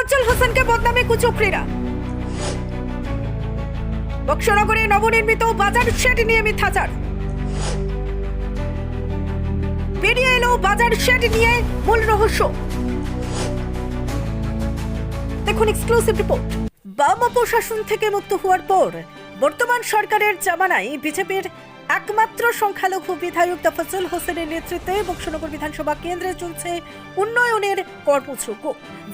তোফাজ্জল হোসেনকে বদনামে কুচক্রীরা। বক্সনগরে নবনির্মিত বাজার শেড নিয়ে মিথ্যাচার। বেরিয়ে এলো বাজার শেড নিয়ে মূল রহস্য। দেখুন এক্সক্লুসিভ রিপোর্ট বাম প্রশাসন থেকে মুক্ত হওয়ার পর বর্তমান সরকারের জামানায় বিজেপির একমাত্র সংখ্যালঘু বিধায়ক তাফাজুল হোসেনের নেতৃত্বে বক্সনগর বিধানসভা কেন্দ্রে চলছে উন্নয়নের কর্মযজ্ঞ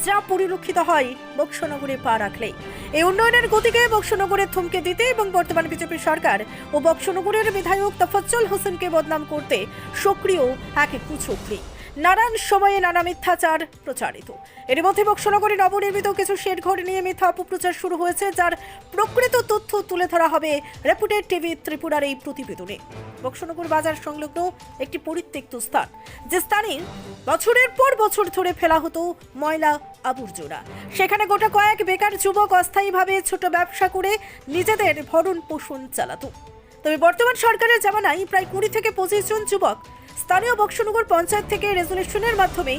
যা পরিলক্ষিত হয় বক্সনগরে পা রাখলেই। এই উন্নয়নের গতিকে বক্সনগরে থমকে দিতে এবং বর্তমান বিজেপি সরকার ও বক্সনগরের বিধায়ক তাফাজ্জল হোসেনকে বদনাম করতে সক্রিয় এক কুচক্রী। নানান সময়ে নানা মিথ্যাচার প্রচারিত। এর মধ্যে বক্সনগরে নবনির্মিত কিছু শেড ঘর নিয়ে মিথ্যা অপপ্রচার শুরু হয়েছে, যার প্রকৃত তথ্য তুলে ধরা হবে রেপুটেড টিভি ত্রিপুরার এই প্রতিবেদনে। বক্সনগর বাজার সংলগ্ন একটি পরিত্যক্ত স্থান, যে স্থানে বছরের পর বছর ধরে ফেলা হতো ময়লা আবর্জনা। সেখানে গোটা কয়েক বেকার যুবক অস্থায়ীভাবে ছোট ব্যবসা করে নিজেদের ভরণ পোষণ চালাতো। তবে বর্তমান সরকারের জামানায় প্রায় কুড়ি থেকে পঁচিশ জন যুবক স্থানীয় বক্সনগর পঞ্চায়েত থেকে রেজলিউশনের মাধ্যমে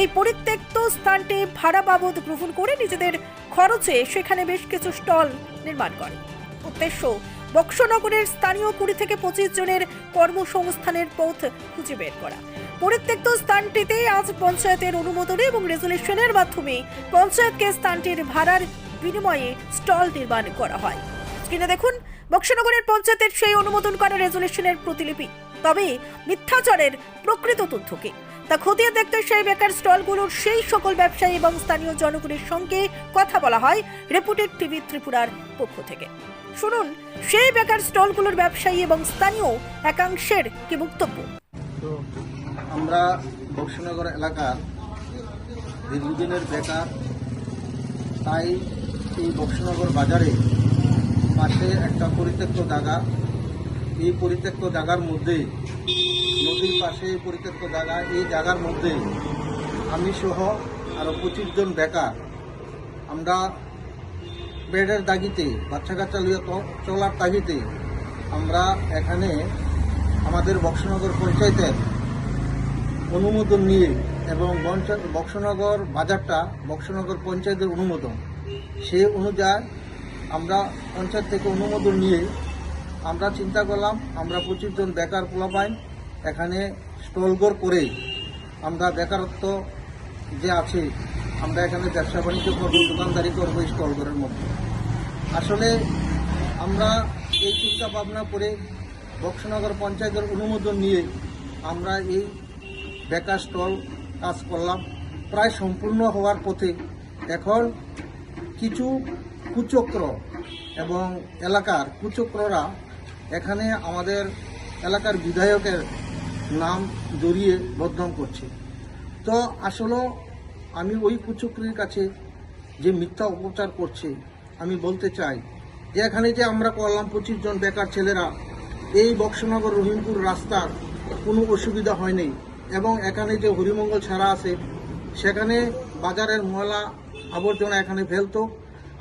এই পরিত্যক্ত স্থানটি ভাড়া বাবদ গ্রহণ করে নিজেদের খরচে সেখানে বেশ কিছু স্টল নির্মাণ করে। উদ্দেশ্য, বক্সনগরের স্থানীয় কুড়ি থেকে পঁচিশ জনের কর্মসংস্থানের পথ খুঁজে বের করা। পরিত্যক্ত স্থানটিতে আজ পঞ্চায়েতের অনুমোদনে এবং রেজলিউশনের মাধ্যমে পঞ্চায়েতকে স্থানটির ভাড়ার বিনিময়ে স্টল নির্মাণ করা হয়। স্ক্রিনে দেখুন, বক্সনগরের পঞ্চায়েতের সেই অনুমোদন করা রেজলিউশনের প্রতিলিপি। তবে মিথ্যাচারের প্রকৃত তথ্যকে। তা খতিয়ে দেখতে সেই বেকার স্টলগুলোর সেই সকল ব্যবসায়ী এবং স্থানীয় জনগণের সঙ্গে কথা বলা হয় রেপুটেড টিভি ত্রিপুরার পক্ষ থেকে। শুনুন, সেই বেকার স্টলগুলোর ব্যবসায়ী এবং স্থানীয় একাংশের কি বক্তব্য? আমরা বক্সনগর এলাকার দীর্ঘদিনের বেকার, তাই এই বক্সনগর বাজারে পাশে একটা পরিত্যক্ত জায়গা এই পরিত্যক্ত জায়গার মধ্যে, নদীর পাশে এই পরিত্যক্ত জায়গা, এই জায়গার মধ্যে আমি সহ আরও পঁচিশ জন বেকার। আমরা বেডের দাগিতে বাচ্চা কাচ্চা লিয়ে চলার তাগিতে আমরা এখানে আমাদের বক্সনগর পঞ্চায়েতের অনুমোদন নিয়ে এবং বক্সনগর বাজারটা বক্সনগর পঞ্চায়েতের অনুমোদন। সে অনুযায়ী আমরা পঞ্চায়েত থেকে অনুমোদন নিয়ে আমরা চিন্তা করলাম, আমরা পঁচিশ জন বেকার পোলাপাইন এখানে স্টলগর করে আমরা বেকারত্ব যে আছে, আমরা এখানে ব্যবসা বাণিজ্য করব, দোকানদারি করব স্টলগরের মধ্যে। আসলে আমরা এই চিন্তা ভাবনা করে বক্সনগর পঞ্চায়েতের অনুমোদন নিয়ে আমরা এই বেকার স্টল কাজ করলাম। প্রায় সম্পূর্ণ হওয়ার পথে এখন কিছু কুচক্র এবং এলাকার কুচক্ররা এখানে আমাদের এলাকার বিধায়কের নাম জড়িয়ে বদনাম করছে। তো আসলে আমি ওই কুচক্রির কাছে যে মিথ্যা অপপ্রচার করছে, আমি বলতে চাই যে এখানে যে আমরা করলাম পঁচিশ জন বেকার ছেলেরা, এই বক্সনগর রহিমপুর রাস্তার কোনো অসুবিধা হয়নি এবং এখানে যে হরিমঙ্গল ছাড়া আছে, সেখানে বাজারের ময়লা আবর্জনা এখানে ফেলতো।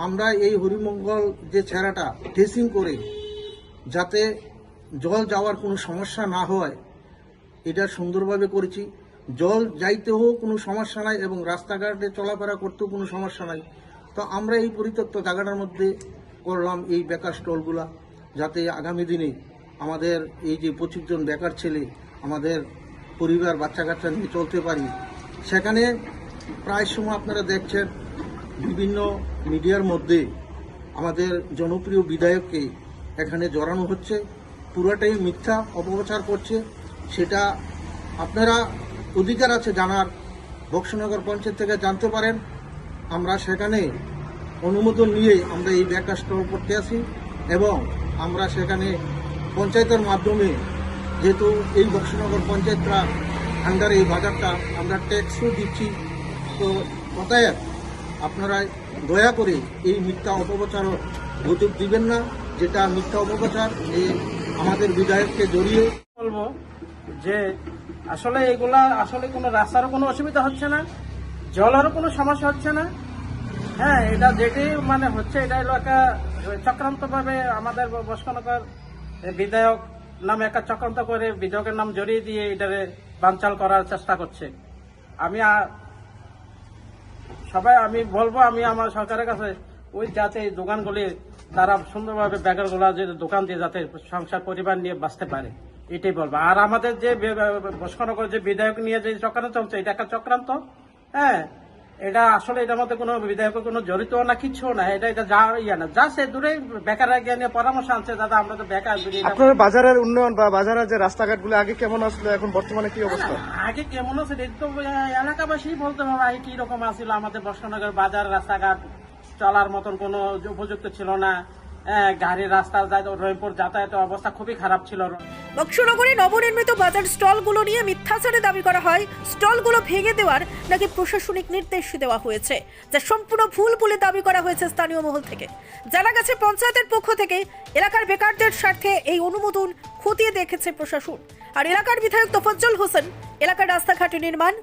আমরা এই হরিমঙ্গল যে ছেঁড়াটা ড্রেসিং করে যাতে জল যাওয়ার কোনো সমস্যা না হয়, এটা সুন্দরভাবে করেছি। জল যাইতেও কোনো সমস্যা নাই এবং রাস্তাঘাটে চলাফেরা করতেও কোনো সমস্যা নাই। তো আমরা এই পরিত্যক্ত জায়গাটার মধ্যে করলাম এই বেকার স্টলগুলা, যাতে আগামী দিনে আমাদের এই যে পঁচিশ জন বেকার ছেলে আমাদের পরিবার বাচ্চা কাচ্চা নিয়ে চলতে পারি। সেখানে প্রায় সময় আপনারা দেখছেন বিভিন্ন মিডিয়ার মধ্যে আমাদের জনপ্রিয় বিধায়ককে এখানে জড়ানো হচ্ছে। পুরোটাই মিথ্যা অপপ্রচার করছে। সেটা আপনারা অধিকার আছে জানার। বক্সনগর পঞ্চায়েত থেকে জানতে পারেন। আমরা সেখানে অনুমোদন নিয়ে আমরা এই বেকার স্টল করতে আসি এবং আমরা সেখানে পঞ্চায়েতের মাধ্যমে যেহেতু এই বক্সনগর পঞ্চায়েতরা আন্ডারে এই বাজারটা আমরা ট্যাক্সও দিচ্ছি। তো অতএব আপনারা দয়া করে এই মিথ্যা অপপ্রচার সুযোগ দিবেন না। যেটা মিথ্যা অপপ্রচার এই আমাদের বিধায়ককে জড়িয়ে বলব যে আসলে এগুলা আসলে কোনো রাস্তারও কোনো অসুবিধা হচ্ছে না, জলেরও কোনো সমস্যা হচ্ছে না। হ্যাঁ এটা যেটি মানে হচ্ছে, এটা হলো একটা চক্রান্তভাবে আমাদের বস্কনগর বিধায়ক নামে একটা চক্রান্ত করে বিধায়কের নাম জড়িয়ে দিয়ে এটারে বানচাল করার চেষ্টা করছে। আমি সবাই আমি বলব, আমি আমার সরকারের কাছে ওই যাতে এই দোকানগুলি তারা সুন্দরভাবে বেকারগুলা যে দোকান দিয়ে যাতে সংসার পরিবার নিয়ে বাঁচতে পারে এটাই বলব। আর আমাদের যে বসকনগর যে বিধায়ক নিয়ে যে চক্রান্ত চলছে এটা একটা চক্রান্ত? হ্যাঁ এটা আসলে এটার মধ্যে কোনো বিধায়কের কোনো জড়িত না কিছু না এটা এটা যা ইয়ে না। যা সে দূরে বেকার গিয়ে নিয়ে পরামর্শ আনছে দাদা আমরা তো বেকার আপনার বাজারের উন্নয়ন বা বাজারের যে রাস্তাঘাটগুলো আগে কেমন আসলো এখন বর্তমানে কি অবস্থা? আগে কেমন আছে এটা তো এলাকাবাসী বলতে হবে কি রকম আছিল আমাদের বর্ষনগর বাজার রাস্তাঘাট চলার মতন কোনো উপযুক্ত ছিল না। গাড়ির রাস্তা যাতায়াতের অবস্থা খুবই খারাপ ছিল। নবনির্মিত বাজার স্টলগুলো নিয়ে মিথ্যাচারে দাবি করা হয়। স্টলগুলো ভেঙে দেওয়ার নাকি প্রশাসনিক নির্দেশ দেওয়া হয়েছে, যা সম্পূর্ণ ভুল বলে দাবি করা হয়েছে স্থানীয় মহল থেকে। গেছে, পঞ্চায়েতের পক্ষ থেকে এলাকার বেকারদের স্বার্থে এই অনুমোদন খতিয়ে দেখেছে প্রশাসন। আর এলাকার বিধায়ক তোফাজ্জল হোসেন, এলাকার রাস্তাঘাটে নির্মাণ,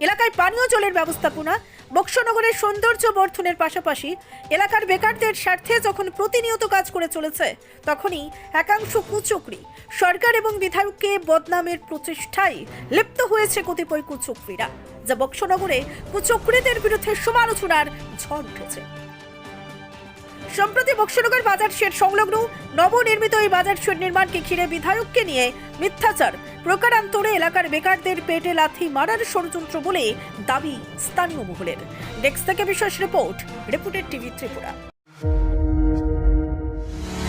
এলাকায় পানীয় জলের ব্যবস্থাপনা বক্সনগরের সৌন্দর্য বর্ধনের পাশাপাশি এলাকার বেকারদের স্বার্থে যখন প্রতিনিয়ত কাজ করে চলেছে, তখনই একাংশ কুচকরি, সরকার এবং বিধায়ককে বদনামের প্রচেষ্টায় লিপ্ত হয়েছে কতিপয় কুচক্রীরা, যা বক্সনগরে কুচকরিদের বিরুদ্ধে সমালোচনার ঝড় উঠেছে। সম্প্রতি বক্সনগর বাজার শেড সংলগ্ন নবনির্মিত এই বাজার শেড নির্মাণকে ঘিরে বিধায়ককে নিয়ে মিথ্যাচার। প্রকারান্তরে এলাকার বেকারদের পেটে লাথি মারার ষড়যন্ত্র বলে দাবি স্থানীয় মহলের। ডেস্ক থেকে বিশেষ রিপোর্ট রেপুটেড টিভি ত্রিপুরা।